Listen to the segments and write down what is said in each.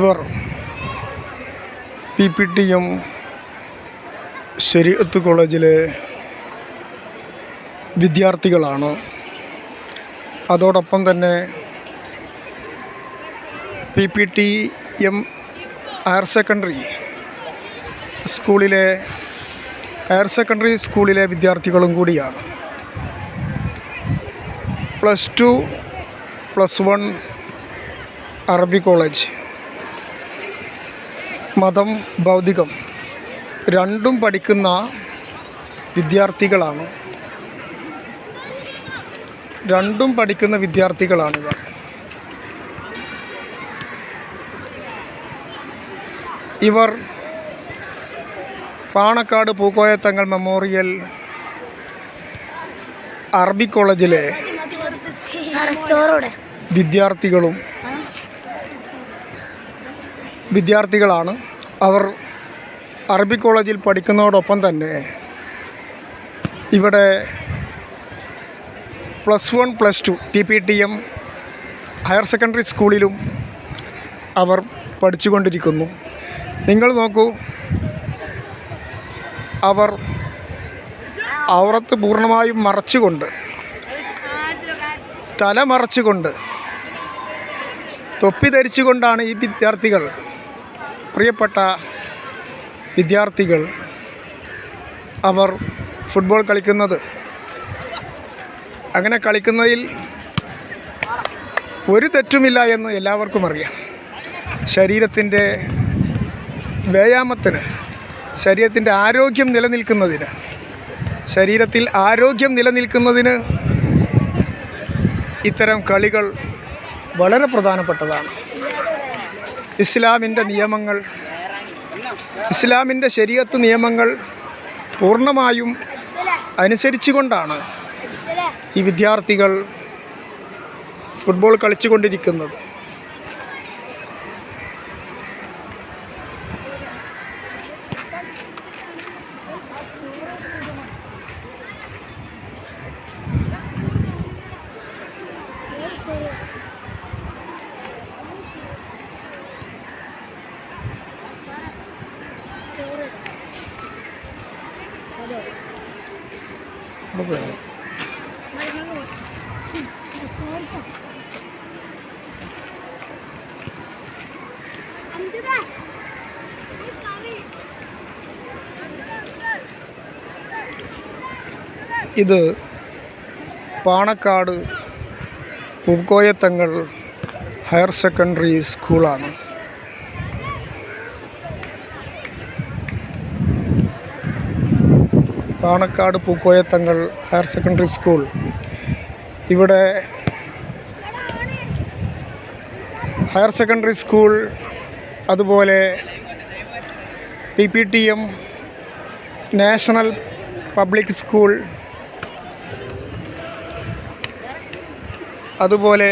ഇവർ P P T M കോളേജിലെ വിദ്യാർത്ഥികളാണ്. അതോടൊപ്പം തന്നെ P P T M higher secondary സ്കൂളിലെ ഹയർ സെക്കൻഡറി സ്കൂളിലെ വിദ്യാർത്ഥികളും കൂടിയാണ്. Plus two plus one Arabi college മതം ഭൗതികം രണ്ടും പഠിക്കുന്ന വിദ്യാർത്ഥികളാണ്. രണ്ടും പഠിക്കുന്ന വിദ്യാർത്ഥികളാണിവർ ഇവർ. പാണക്കാട് പൂക്കോയത്തങ്ങൾ മെമ്മോറിയൽ അറബി കോളേജിലെ വിദ്യാർത്ഥികളും വിദ്യാർത്ഥികളാണ്. അവർ അറബി കോളേജിൽ പഠിക്കുന്നതോടൊപ്പം തന്നെ ഇവിടെ plus one plus two T P T M higher secondary സ്കൂളിലും അവർ പഠിച്ചുകൊണ്ടിരിക്കുന്നു. നിങ്ങൾ നോക്കൂ അവർ ഔറത്ത് പൂർണമായും മറച്ചുകൊണ്ട് തല മറച്ചുകൊണ്ട് തൊപ്പി ധരിച്ചുകൊണ്ടാണ് ഈ വിദ്യാർത്ഥികൾ പ്രിയപ്പെട്ട വിദ്യാർത്ഥികൾ അവർ ഫുട്ബോൾ കളിക്കുന്നത്. അങ്ങനെ കളിക്കുന്നതിൽ ഒരു തെറ്റുമില്ല എന്ന് എല്ലാവർക്കും അറിയാം. ശരീരത്തിന്റെ വ്യായാമത്തിന് ശരീരത്തിന്റെ ആരോഗ്യം നിലനിൽക്കുന്നതിന് ശരീരത്തിൽ ആരോഗ്യം നിലനിൽക്കുന്നതിന് ഇത്തരം കളികൾ വളരെ പ്രധാനപ്പെട്ടതാണ്. ഇസ്ലാമിന്റെ നിയമങ്ങൾ ഇസ്ലാമിന്റെ ശരീരത്ത് നിയമങ്ങൾ പൂർണമായും അനുസരിച്ചുകൊണ്ടാണ് ഈ വിദ്യാർത്ഥികൾ ഫുട്ബോൾ കളിച്ചുകൊണ്ടിരിക്കുന്നത്. ഇത് പാണക്കാട് പൂക്കോയത്തങ്ങൾ ഹയർ സെക്കൻഡറി സ്കൂളാണ്. Panakkad Pookoyathangal higher secondary school. ഇവിടെ ഹയർ സെക്കൻഡറി സ്കൂൾ അതുപോലെ P P T M national public school അതുപോലെ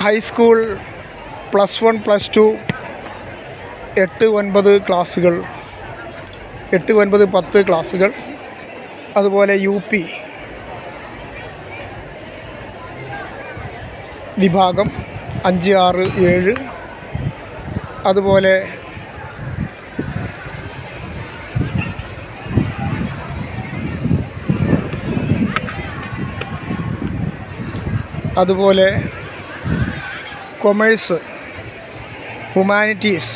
high school plus one plus two എട്ട് ഒൻപത് ക്ലാസ്സുകൾ എട്ട് ഒൻപത് പത്ത് ക്ലാസ്സുകൾ അതുപോലെ യു പി വിഭാഗം അഞ്ച് ആറ് ഏഴ് അതുപോലെ അതുപോലെ കൊമേഴ്സ് ഹ്യൂമാനിറ്റീസ്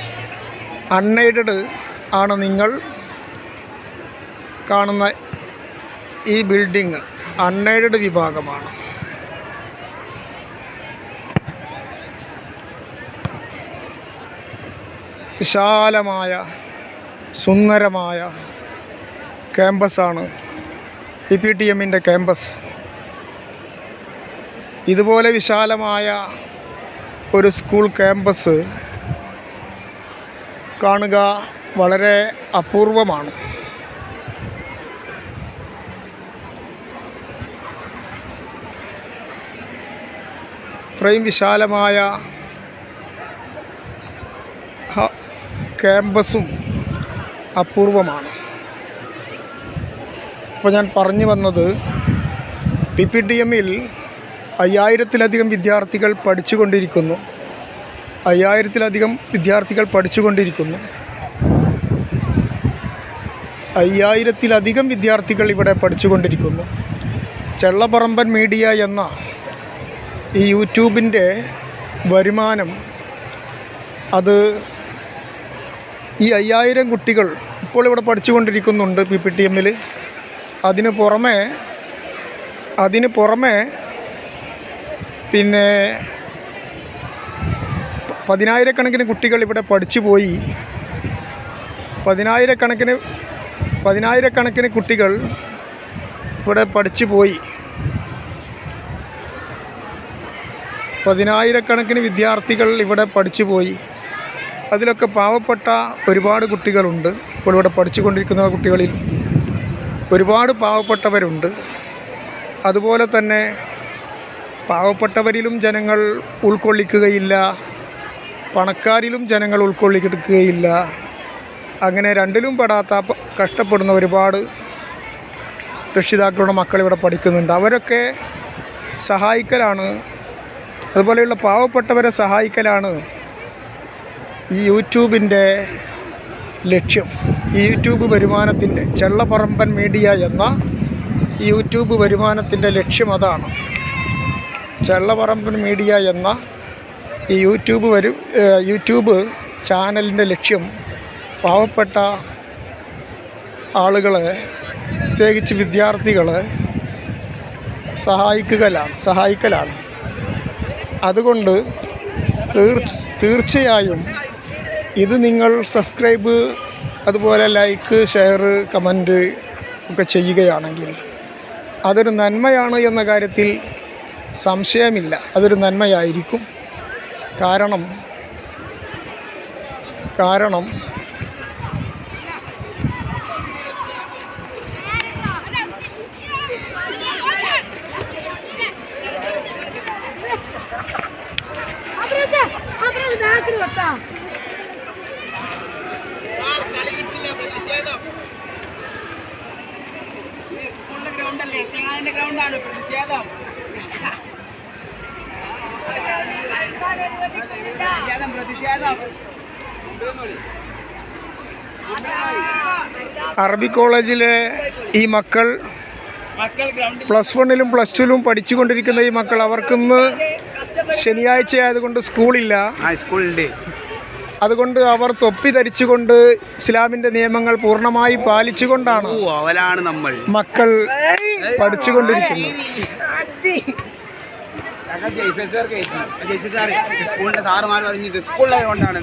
അൺഎയ്ഡഡ് ആണ് നിങ്ങൾ കാണുന്ന ഈ ബിൽഡിംഗ് അൺഎയ്ഡഡ് വിഭാഗമാണ്. വിശാലമായ സുന്ദരമായ ക്യാമ്പസാണ് ഇ പി ടി എമ്മിന്റെ ക്യാമ്പസ് ഇതുപോലെ വിശാലമായ ഒരു സ്കൂൾ ക്യാമ്പസ് കാണുക വളരെ അപൂർവമാണ്. ഇത്രയും വിശാലമായ ക്യാമ്പസും അപൂർവമാണ്. അപ്പോൾ ഞാൻ പറഞ്ഞു വന്നത് പി പി ഡി എമ്മിൽ അയ്യായിരത്തിലധികം വിദ്യാർത്ഥികൾ പഠിച്ചുകൊണ്ടിരിക്കുന്നു. അയ്യായിരത്തിലധികം വിദ്യാർത്ഥികൾ പഠിച്ചുകൊണ്ടിരിക്കുന്നു. അയ്യായിരത്തിലധികം വിദ്യാർത്ഥികൾ ഇവിടെ പഠിച്ചുകൊണ്ടിരിക്കുന്നു. ചെള്ളപ്പറമ്പൻ മീഡിയ എന്ന ഈ യൂട്യൂബിന്റെ വരുമാനം അത് ഈ അയ്യായിരം കുട്ടികൾ ഇപ്പോൾ ഇവിടെ പഠിച്ചുകൊണ്ടിരിക്കുന്നുണ്ട് പി പി ടി എമ്മിൽ. അതിന് പുറമെ അതിന് പുറമെ പിന്നെ പതിനായിരക്കണക്കിന് കുട്ടികൾ ഇവിടെ പഠിച്ചു പോയി. പതിനായിരക്കണക്കിന് പതിനായിരക്കണക്കിന് കുട്ടികൾ ഇവിടെ പഠിച്ചു പോയി. പതിനായിരക്കണക്കിന് വിദ്യാർത്ഥികൾ ഇവിടെ പഠിച്ചു പോയി. അതിലൊക്കെ പാവപ്പെട്ട ഒരുപാട് കുട്ടികളുണ്ട്. ഇപ്പോൾ ഇവിടെ പഠിച്ചുകൊണ്ടിരിക്കുന്ന കുട്ടികളിൽ ഒരുപാട് പാവപ്പെട്ടവരുണ്ട്. അതുപോലെ തന്നെ പാവപ്പെട്ടവരിലും ജനങ്ങൾ ഉൾക്കൊള്ളിക്കുകയില്ല. പണക്കാരിലും ജനങ്ങൾ ഉൾക്കൊള്ളിക്കെടുക്കുകയില്ല. അങ്ങനെ രണ്ടിലും പെടാത്ത കഷ്ടപ്പെടുന്ന ഒരുപാട് രക്ഷിതാക്കളുടെ മക്കൾ ഇവിടെ പഠിക്കുന്നുണ്ട്. അവരൊക്കെ സഹായിക്കലാണ്. അതുപോലെയുള്ള പാവപ്പെട്ടവരെ സഹായിക്കലാണ് ഈ യൂട്യൂബിന്റെ ലക്ഷ്യം. ഈ യൂട്യൂബ് വരുമാനത്തിന്റെ ചെള്ളപ്പറമ്പൻ മീഡിയ എന്ന യൂട്യൂബ് വരുമാനത്തിന്റെ ലക്ഷ്യം അതാണ്. ചെള്ളപ്പറമ്പൻ മീഡിയ എന്ന ഈ യൂട്യൂബ് വരും യൂട്യൂബ് ചാനലിന്റെ ലക്ഷ്യം പാവപ്പെട്ട ആളുകളെ പ്രത്യേകിച്ച് വിദ്യാർത്ഥികളെ സഹായിക്കുകയാണ് സഹായിക്കലാണ്. അതുകൊണ്ട് തീർച്ച തീർച്ചയായും ഇത് നിങ്ങൾ സബ്സ്ക്രൈബ് അതുപോലെ ലൈക്ക് ഷെയർ കമന്റ് ഒക്കെ ചെയ്യുകയാണെങ്കിൽ അതൊരു നന്മയാണ് എന്ന കാര്യത്തിൽ സംശയമില്ല. അതൊരു നന്മയായിരിക്കും. കാരണം കാരണം സ്കൂളിലെ ഗ്രൗണ്ടല്ലേ ഗ്രൗണ്ടാണ് പ്രതിഷേധം. പ്രതിഷേധം പ്രതിഷേധം. അറബി കോളേജിലെ ഈ മക്കൾ പ്ലസ് വണ്ണിലും പ്ലസ് ടുവിലും പഠിച്ചുകൊണ്ടിരിക്കുന്ന ഈ മക്കൾ അവർക്കിന്ന് ശനിയാഴ്ച ആയതുകൊണ്ട് സ്കൂളില്ല. അതുകൊണ്ട് അവർ തൊപ്പി ധരിച്ചുകൊണ്ട് ഇസ്ലാമിന്റെ നിയമങ്ങൾ പൂർണമായി പാലിച്ചുകൊണ്ടാണ് മക്കൾ പഠിച്ചുകൊണ്ടിരിക്കുന്നത്. സ്കൂളിന്റെ സാറുമാർ പറഞ്ഞത് സ്കൂളിലെ ഗ്രൗണ്ടാണ്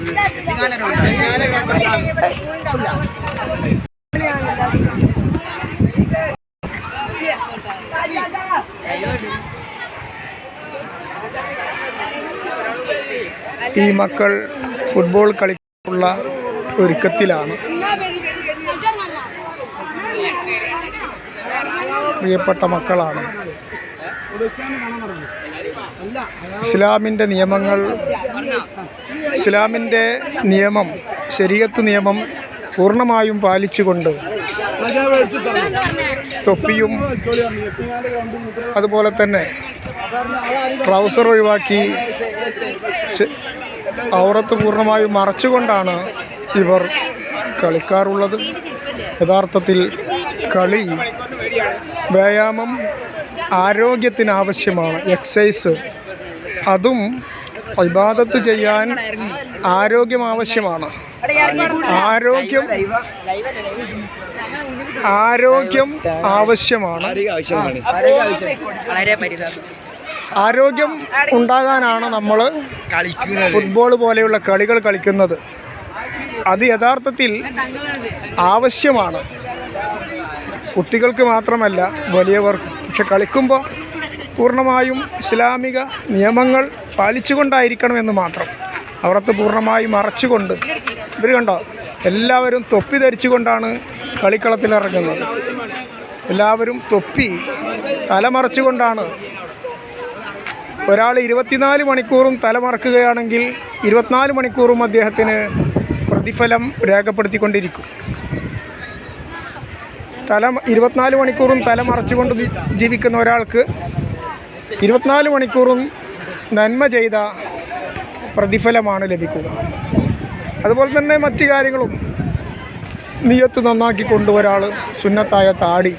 ഈ മക്കൾ ഫുട്ബോൾ കളിക്കുള്ള ഒരുക്കത്തിലാണ്. പ്രിയപ്പെട്ട മക്കളാണ്. ഇസ്ലാമിന്റെ നിയമങ്ങൾ ഇസ്ലാമിന്റെ നിയമം ശരീരത്ത് നിയമം പൂർണമായും പാലിച്ചുകൊണ്ട് തൊപ്പിയും അതുപോലെ തന്നെ ട്രൗസർ ഒഴിവാക്കി ഔറത്ത് പൂർണമായും മറച്ചുകൊണ്ടാണ് ഇവർ കളിക്കാറുള്ളത്. യഥാർത്ഥത്തിൽ കളി വ്യായാമം ആരോഗ്യത്തിന് ആവശ്യമാണ് എക്സസൈസ് അതും വിവാദത്ത് ചെയ്യാൻ ആരോഗ്യം ആവശ്യമാണ് ആരോഗ്യം ആരോഗ്യം ആവശ്യമാണ്. ആരോഗ്യം ഉണ്ടാകാനാണ് നമ്മൾ ഫുട്ബോൾ പോലെയുള്ള കളികൾ കളിക്കുന്നത്. അത് യഥാർത്ഥത്തിൽ ആവശ്യമാണ്. കുട്ടികൾക്ക് മാത്രമല്ല വലിയവർക്കും പക്ഷെ കളിക്കുമ്പോൾ പൂർണമായും ഇസ്ലാമിക നിയമങ്ങൾ പാലിച്ചുകൊണ്ടായിരിക്കണം എന്ന് മാത്രം. അവർക്ക് പൂർണമായും മറച്ചുകൊണ്ട്. ഇവർ കണ്ടോ? എല്ലാവരും തൊപ്പി ധരിച്ചുകൊണ്ടാണ് കളിക്കളത്തിലിറങ്ങുന്നത് എല്ലാവരും തൊപ്പി തലമറച്ചുകൊണ്ടാണ് ഒരാൾ ഇരുപത്തിനാല് മണിക്കൂറും തലമറക്കുകയാണെങ്കിൽ ഇരുപത്തിനാല് മണിക്കൂറും അദ്ദേഹത്തിന് പ്രതിഫലം രേഖപ്പെടുത്തിക്കൊണ്ടിരിക്കും. തല ഇരുപത്തിനാല് മണിക്കൂറും തല മറച്ചുകൊണ്ട് ജീവിക്കുന്ന ഒരാൾക്ക് ഇരുപത്തിനാല് മണിക്കൂറും നന്മ ചെയ്ത പ്രതിഫലമാണ് ലഭിക്കുക. അതുപോലെ തന്നെ മറ്റു കാര്യങ്ങളും നീയത്ത് നന്നാക്കി കൊണ്ടുവരാൾ സുന്നത്തായ താടി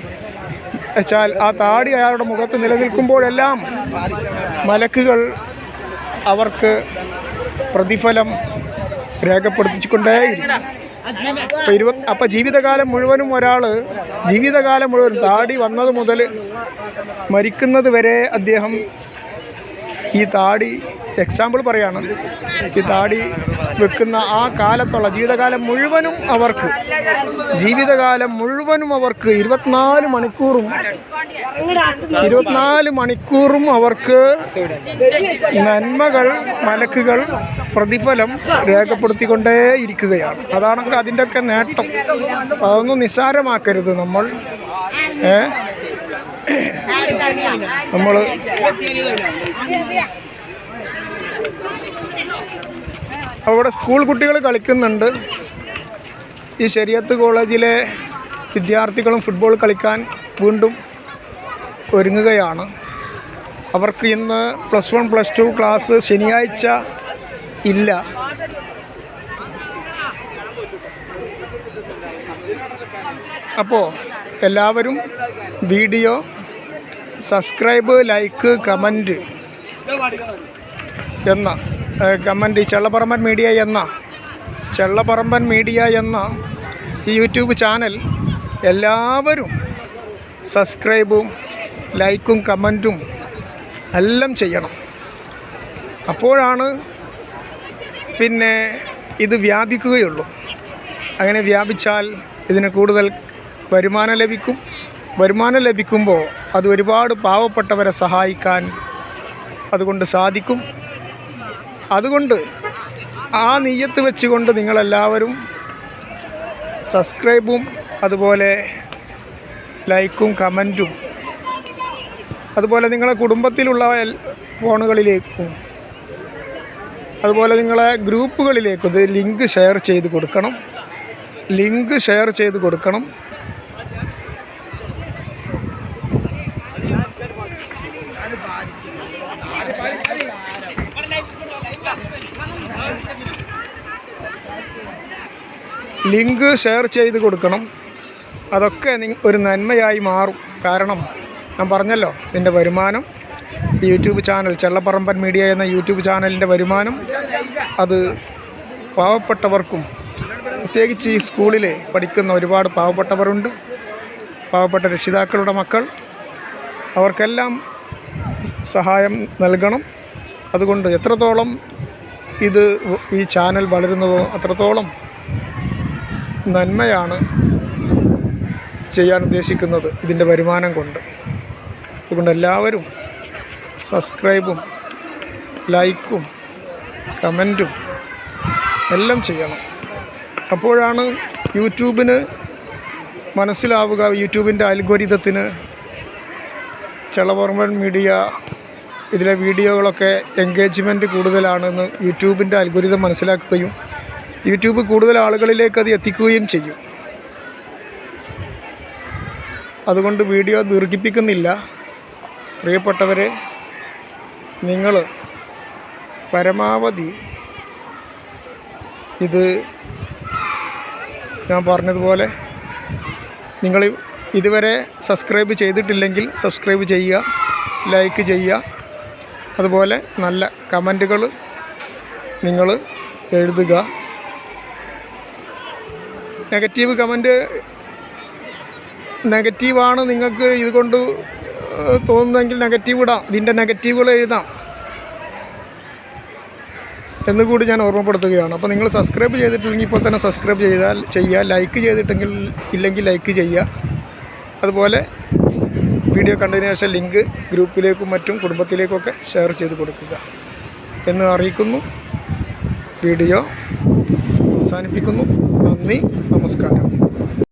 വെച്ചാൽ ആ താടി അയാളുടെ മുഖത്ത് നിലനിൽക്കുമ്പോഴെല്ലാം മലക്കുകൾ അവർക്ക് പ്രതിഫലം രേഖപ്പെടുത്തിക്കൊണ്ടേയിരിക്കും അപ്പോൾ ജീവിതകാലം മുഴുവനും ഒരാൾ ജീവിതകാലം മുഴുവൻ താടി വന്നത് മുതൽ മരിക്കുന്നത് വരെ അദ്ദേഹം ഈ താടി എക്സാമ്പിൾ പറയാണ്. ഈ താടി വെക്കുന്ന ആ കാലത്തുള്ള ജീവിതകാലം മുഴുവനും അവർക്ക് ജീവിതകാലം മുഴുവനും അവർക്ക് ഇരുപത്തിനാല് മണിക്കൂറും ഇരുപത്തിനാല് മണിക്കൂറും അവർക്ക് നന്മകൾ മലക്കുകൾ പ്രതിഫലം രേഖപ്പെടുത്തിക്കൊണ്ടേ ഇരിക്കുകയാണ്. അതാണ് അതിന്റെയൊക്കെ നേട്ടം. അതൊന്നും നിസ്സാരമാക്കരുത് നമ്മൾ. ഏ? നമ്മൾ അവിടെ സ്കൂൾ കുട്ടികൾ കളിക്കുന്നുണ്ട്. ഈ ശരിയത്ത് കോളേജിലെ വിദ്യാർത്ഥികളും ഫുട്ബോൾ കളിക്കാൻ വീണ്ടും ഒരുങ്ങുകയാണ്. അവർക്ക് ഇന്ന് plus one plus two class ശനിയാഴ്ച ഇല്ല. അപ്പോൾ എല്ലാവരും വീഡിയോ സബ്സ്ക്രൈബ് ലൈക്ക് കമന്റ് എന്ന കമന്റ് ചെള്ളപ്പറമ്പൻ മീഡിയ എന്ന ചെള്ളപ്പറമ്പൻ മീഡിയ എന്ന ഈ യൂട്യൂബ് ചാനൽ എല്ലാവരും സബ്സ്ക്രൈബും ലൈക്കും കമന്റും എല്ലാം ചെയ്യണം. അപ്പോഴാണ് പിന്നെ ഇത് വ്യാപിക്കുകയുള്ളൂ. അങ്ങനെ വ്യാപിച്ചാൽ ഇതിന് കൂടുതൽ വരുമാനം ലഭിക്കും. വരുമാനം ലഭിക്കുമ്പോൾ അത് ഒരുപാട് പാവപ്പെട്ടവരെ സഹായിക്കാൻ അതുകൊണ്ട് സാധിക്കും. അതുകൊണ്ട് ആ നെയ്യത്ത് വെച്ചുകൊണ്ട് നിങ്ങളെല്ലാവരും സബ്സ്ക്രൈബും അതുപോലെ ലൈക്കും കമന്റും അതുപോലെ നിങ്ങളെ കുടുംബത്തിലുള്ള ഫോണുകളിലേക്കും അതുപോലെ നിങ്ങളെ ഗ്രൂപ്പുകളിലേക്കും ഇത് ലിങ്ക് ഷെയർ ചെയ്ത് കൊടുക്കണം. ലിങ്ക് ഷെയർ ചെയ്ത് കൊടുക്കണം. ലിങ്ക് ഷെയർ ചെയ്ത് കൊടുക്കണം. അതൊക്കെ ഒരു നന്മയായി മാറും. കാരണം ഞാൻ പറഞ്ഞല്ലോ ഇതിന്റെ വരുമാനം യൂട്യൂബ് ചാനൽ ചെള്ളപ്പറമ്പൻ മീഡിയ എന്ന യൂട്യൂബ് ചാനലിന്റെ വരുമാനം അത് പാവപ്പെട്ടവർക്കും പ്രത്യേകിച്ച് ഈ സ്കൂളിൽ പഠിക്കുന്ന ഒരുപാട് പാവപ്പെട്ടവരുണ്ട്. പാവപ്പെട്ട രക്ഷിതാക്കളുടെ മക്കൾ. അവർക്കെല്ലാം സഹായം നൽകണം. അതുകൊണ്ട് എത്രത്തോളം ഇത് ഈ ചാനൽ വളരുന്നതോ അത്രത്തോളം നന്മയാണ് ചെയ്യാൻ ഉദ്ദേശിക്കുന്നത് ഇതിന്റെ വരുമാനം കൊണ്ട്. അതുകൊണ്ട് എല്ലാവരും സബ്സ്ക്രൈബും ലൈക്കും കമന്റും എല്ലാം ചെയ്യണം. അപ്പോഴാണ് യൂട്യൂബിന് മനസ്സിലാവുക യൂട്യൂബിന്റെ അൽഗോരിതത്തിന് ചെളവർമ്മൻ മീഡിയ ഇതിലെ വീഡിയോകളൊക്കെ എൻഗേജ്മെന്റ് കൂടുതലാണെന്ന് യൂട്യൂബിന്റെ അൽഗോരിതം മനസ്സിലാക്കുകയും യൂട്യൂബ് കൂടുതൽ ആളുകളിലേക്ക് അത് എത്തിക്കുകയും ചെയ്യും. അതുകൊണ്ട് വീഡിയോ ദീർഘിപ്പിക്കുന്നില്ല. പ്രിയപ്പെട്ടവരെ നിങ്ങൾ പരമാവധി ഇത് ഞാൻ പറഞ്ഞതുപോലെ നിങ്ങൾ ഇതുവരെ സബ്സ്ക്രൈബ് ചെയ്തിട്ടില്ലെങ്കിൽ സബ്സ്ക്രൈബ് ചെയ്യുക ലൈക്ക് ചെയ്യുക. അതുപോലെ നല്ല കമന്റുകൾ നിങ്ങൾ എഴുതുക. നെഗറ്റീവ് കമന്റ് നെഗറ്റീവാണ് നിങ്ങൾക്ക് ഇതുകൊണ്ട് തോന്നുന്നെങ്കിൽ നെഗറ്റീവ് ഇടാം. ഇതിന്റെ നെഗറ്റീവുകൾ എഴുതാം. എന്നുകൂടി ഞാൻ ഓർമ്മപ്പെടുത്തുകയാണ്. അപ്പോൾ നിങ്ങൾ സബ്സ്ക്രൈബ് ചെയ്തിട്ടില്ലെങ്കിൽ ഇപ്പോൾ തന്നെ സബ്സ്ക്രൈബ് ചെയ്താൽ ചെയ്യുക ലൈക്ക് ചെയ്തിട്ടെങ്കിൽ ഇല്ലെങ്കിൽ ലൈക്ക് ചെയ്യുക അതുപോലെ വീഡിയോ കണ്ടതിന് ശേഷം ലിങ്ക് ഗ്രൂപ്പിലേക്കും മറ്റും കുടുംബത്തിലേക്കൊക്കെ ഷെയർ ചെയ്ത് കൊടുക്കുക എന്ന് അറിയിക്കുന്നു. വീഡിയോ അവസാനിപ്പിക്കുന്നു. നന്ദി. നമസ്കാരം.